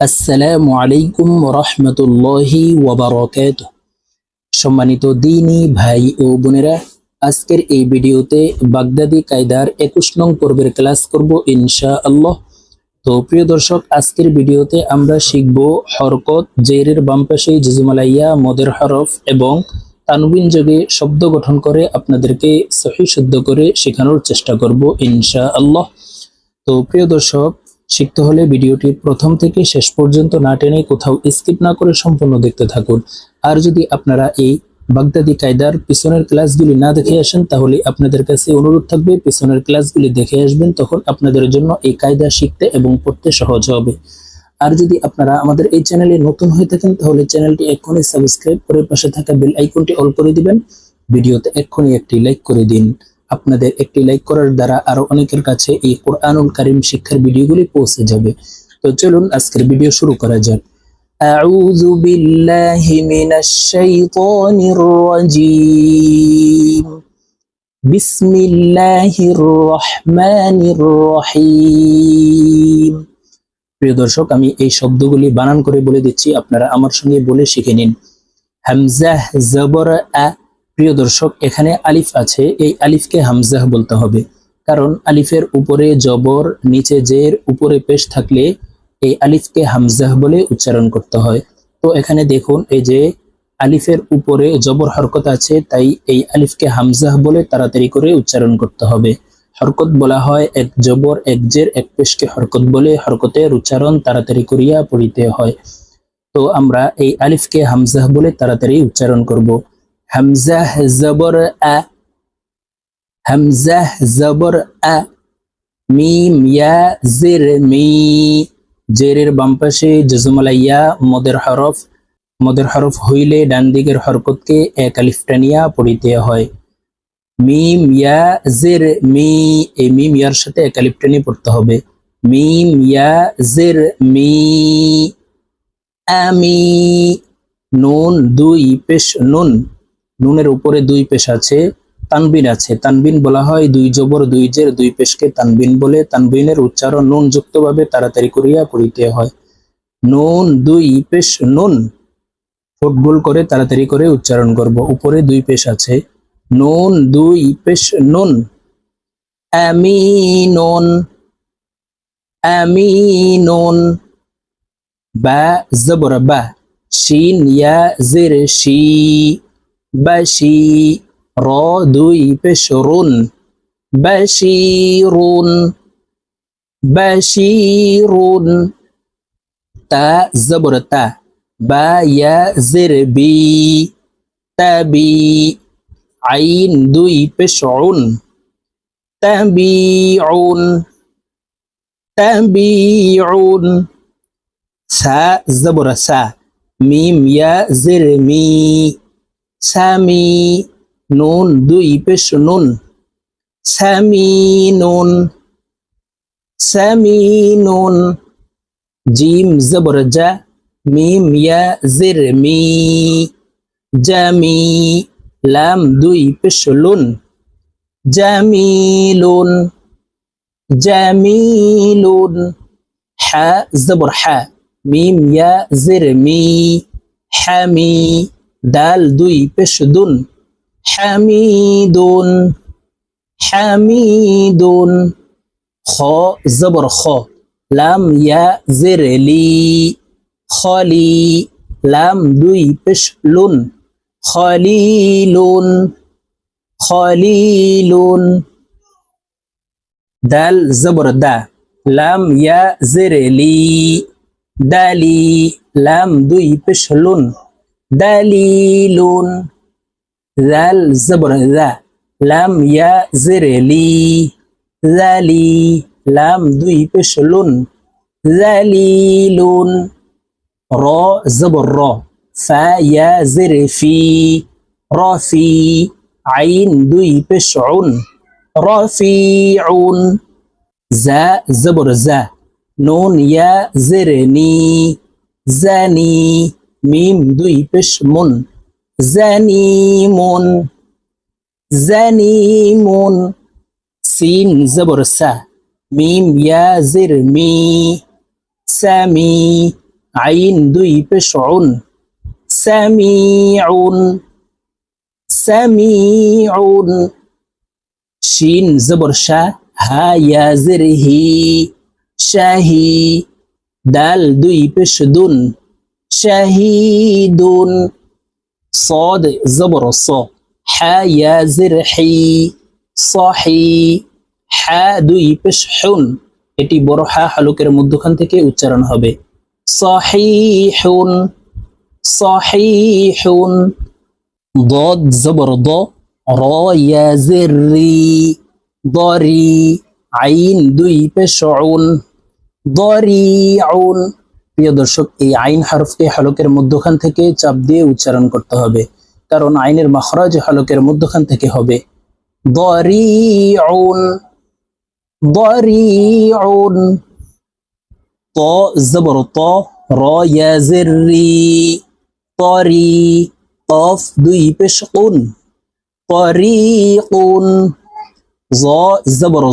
আসসালামু আলাইকুম রহমতুল্লাহি সম্মানিত দিনী ভাই ও বোনেরা, আজকের এই ভিডিওতে বাগদাদি কায়দার একুশ নং পর্বের ক্লাস করব ইনশা আল্লাহ তো প্রিয় দর্শক, আজকের ভিডিওতে আমরা শিখব হরকত, জেরের বাম পাশে জুজুমালাইয়া, মদের হরফ এবং তানবিন যোগে শব্দ গঠন করে আপনাদেরকে সহি শুদ্ধ করে শেখানোর চেষ্টা করব ইনশা আল্লাহ তো প্রিয় দর্শক শিখতে হলে ভিডিওটি প্রথম থেকে শেষ পর্যন্ত না টেনে কোথাও স্কিপ না করে সম্পূর্ণ দেখতে থাকুন। আর যদি আপনারা এই বাগদাদি কায়দার পিছনের ক্লাসগুলি না দেখে আসেন, তাহলে আপনাদের কাছে অনুরোধ থাকবে, পিছনের ক্লাসগুলি দেখে আসবেন, তখন আপনাদের জন্য এই কায়দা শিখতে এবং পড়তে সহজ হবে। আর যদি আপনারা আমাদের এই চ্যানেলে নতুন হয়ে থাকেন, তাহলে চ্যানেলটি এক্ষুনি সাবস্ক্রাইব করে পাশে থাকা বেল আইকনটি অল করে দিবেন। ভিডিওতে এক্ষুনি একটি লাইক করে দিন। আপনাদের একটি লাইক করার দ্বারা আরো অনেকের কাছে এই কোরআনুল কারিম শিক্ষার ভিডিওগুলি পৌঁছে যাবে তো চলুন আজকের ভিডিও শুরু করা যাক أعوذ بالله من الشيطان الرجيم بسم الله الرحمن الرحيم প্রিয় দর্শক আমি এই শব্দগুলি বানান করে বলে দিচ্ছি আপনারা আমার সঙ্গে বলে শিখে নিন হামজাহ জবর আ প্রিয় দর্শক, এখানে আলিফ আছে। এই আলিফকে হামজাহ বলতে হবে। কারণ আলিফের উপরে জবর, নিচে জের, উপরে পেশ থাকলে এই আলিফকে হামজাহ বলে উচ্চারণ করতে হয়। তো এখানে দেখুন, এই যে আলিফের উপরে জবর হরকত আছে, তাই এই আলিফকে হামজাহ বলে তাড়াতাড়ি করে উচ্চারণ করতে হবে। হরকত বলা হয় এক জবর, এক জের, এক পেশকে হরকত বলে হরকতের উচ্চারণ তাড়াতাড়ি করিয়া পড়িতে হয়। তো আমরা এই আলিফকে হামজাহ বলে তাড়াতাড়ি উচ্চারণ করব। হামজাহ জবর আ হামজাহ জবর আ মিম ইয়া জির মি জেরের বাম পাশে জজমালাইয়া মদের হরফ। মদের হরফ হইলে ডান দিকের হরকতকে এক আলিফ টানিয়া পড়িতে হয়। মিম ইয়া জের মি। এই মিম ইয়ার সাথে এক আলিফ টানিয়ে পড়তে হবে। মিম ইয়া জের মি। আমি নুন দুই পেশ নুন। নুনের উপরে দুই পেশ আছে, তানবিন আছে। তানবিন বলা হয় দুই জবর, দুই জের, দুই পেশকে তানবিন বলে। তানবিনের উচ্চারণ নুন যুক্তভাবে তাড়াতাড়ি করিয়া করিতে হয়। নুন, দুই পেশ, নুন। ফুটবল করে তাড়াতাড়ি করে উচ্চারণ করব। উপরে দুই পেশ আছে। নুন, দুই পেশ, নুন। আমিনুন আমিনুন বা, জবর, বা। শিন, ইয়া, জের, শি। বাশি র দুই পেশ রুন বাশিরুন বাশিরুন। তা, জবর তা বা ইয়া জের বি তাবি আইন দুই পেশ উন তাবিউন তাবিউন সা, জবর সা, মিম ইয়া জের সামি নুন, দুই পেশ নুন। সামি নুন সামি নুন। জিম জবর জা, মিম ইয়া জের মি। জামি লাম, দুই পেশ লুন। জামিলুন জামিলুন হা জবর হা, মিম ইয়া জের মি। হামি দাল দুই পেশ দুন হামিদুন হামিদুন খ জবর খ লাম ইয়া জের লি খলি লাম দুই পেশ লুন খলিলুন খলিলুন দাল জবর দা লাম ইয়া জের লি দালি লাম দুই পেশ লুন দালিলুন জাল জবর জা লাম ইয়া জের লি জালি লাম দুই পেশ লুন জালিলুন র জবর র ফা ইয়া জের ফি রফি আইন দুই পেশ উন রফিউন জা জবর জা মিম দুই পেশ মুন। জানিমুন জানিমুন সিন জবর সা। মিম ইয়া জির মি, সামি। আইন দুই পেশ উন। সামিউন সামিউন। শিন জবর শাহ হা ইয়া জের হি, শাহি। দাল দুই পেশ দুন। শাহিদুন صاد زبر الصا حا يا زرحي صحي হা দুই পেশ হুন এটি বড় হা হালুকের মধ্যখান থেকে উচ্চারণ হবে সহিহুন সহিহুন ضاد زبر ض را يا زري ضري عين দুই পেশ উন ضريعون প্রিয় দর্শক, এই আইন হরফকে হলকের মধ্যখান থেকে চাপ দিয়ে উচ্চারণ করতে হবে। কারণ আইনের মখরাজ হলকের মধ্যখান থেকে হবে। ত, জবর ত, র দুই পেশ জ, জবর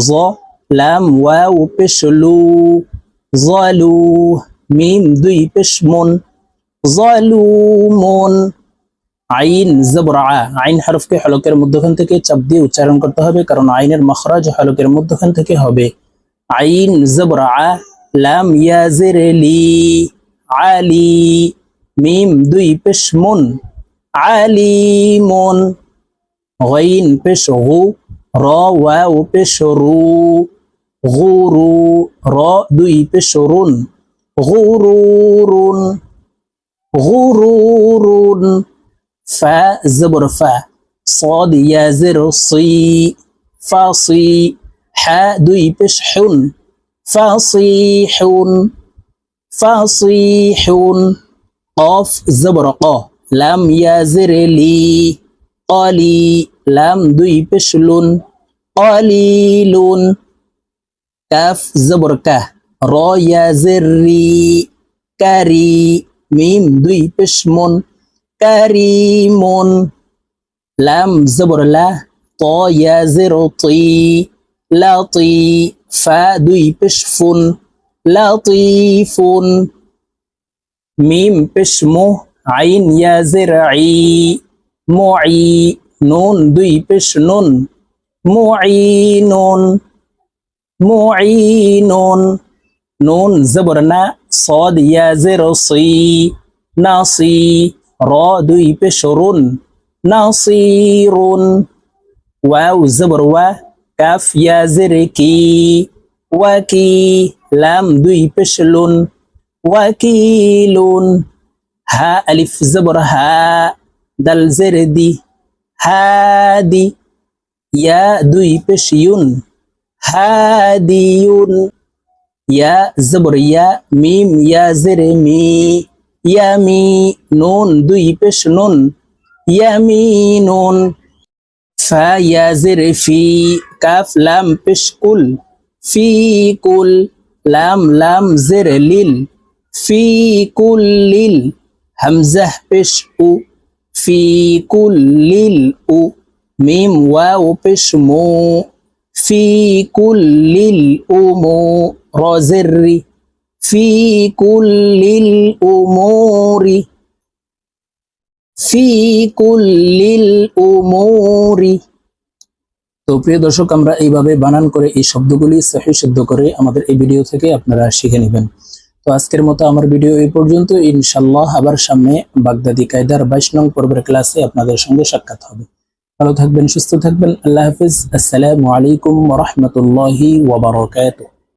লাম ওয়া উপেশলু জালু মিম দুই পেশ মন। জলুমন। আইন জবরা। আইন হরফকে হলকের মধ্যখান থেকে চাপ দিয়ে উচ্চারণ করতে হবে, কারণ আইনের মখরাজ হলকের মধ্যখান থেকে হবে। আইন জবরা। লাম ইয়াজের লি। আলি। মিম দুই পেশ মন। আলিমন। গইন পেশ গু। র ওয়া পেশ রু। গুরু র দুই পেশ রুন। غرور غرور. فا زبر فا. صاد يا زر صي. فاصي حا دوي بشحن فاصيح فاصيح قاف زبر قا. لام يا زر لي. قالي. لام دوي بشلون. قليل كاف زبر كه র ইয়া জেরি কারি মিম দুই পেশমন, কারিমন, লাম, জবর, লা ত ইয়া জের তি লাতি ফা দুই পেশফুন, লাতিফুন, মিম, পেশমু, আইন ইয়া জের আই মুই নুন দুই পেশ নুন মুইনুন মুইনুন نون زبرنا صاد يا زر صي ناصي را دوي بشرون ناصيرون. واو زبر وا كاف يا زر كي وكي لام دوي بشلون وكيلون ها ألف زبر ها دل زر دي هادي يا دوي بشيون هاديون ইয়া জবর ইয়া মিম ইয়া জেরে মি ইয়া মি নুন দুই পেশ নুন ইয়া মি নুন ফা ইয়া জেরে ফি কাফ লাম পেশ কুল ফি কুল লাম লাম জেরে লিল ফি কুল লিল হামজাহ পেশ উ ফি কুল লিল উ মিম ওয়াও পেশ মু ফি কুল লিল উ মু রজেরি ফি কুল্লিল ফি কুল্লিল তো প্রিয় দর্শক, আমরা এইভাবে বানান করে এই শব্দগুলি সহি সিদ্ধ করে আমাদের এই ভিডিও থেকে আপনারা শিখে নেবেন। তো আজকের মতো আমার ভিডিও এই পর্যন্ত। ইনশাল্লাহ আবার সামনে বাগদাদি কায়দার বাইশ নং পর্বের ক্লাসে আপনাদের সঙ্গে সাক্ষাৎ হবে। ভালো থাকবেন, সুস্থ থাকবেন। আল্লাহ হাফিজ। আসসালামু আলাইকুম রহমতুল্লাহি ওবরাকাতুহ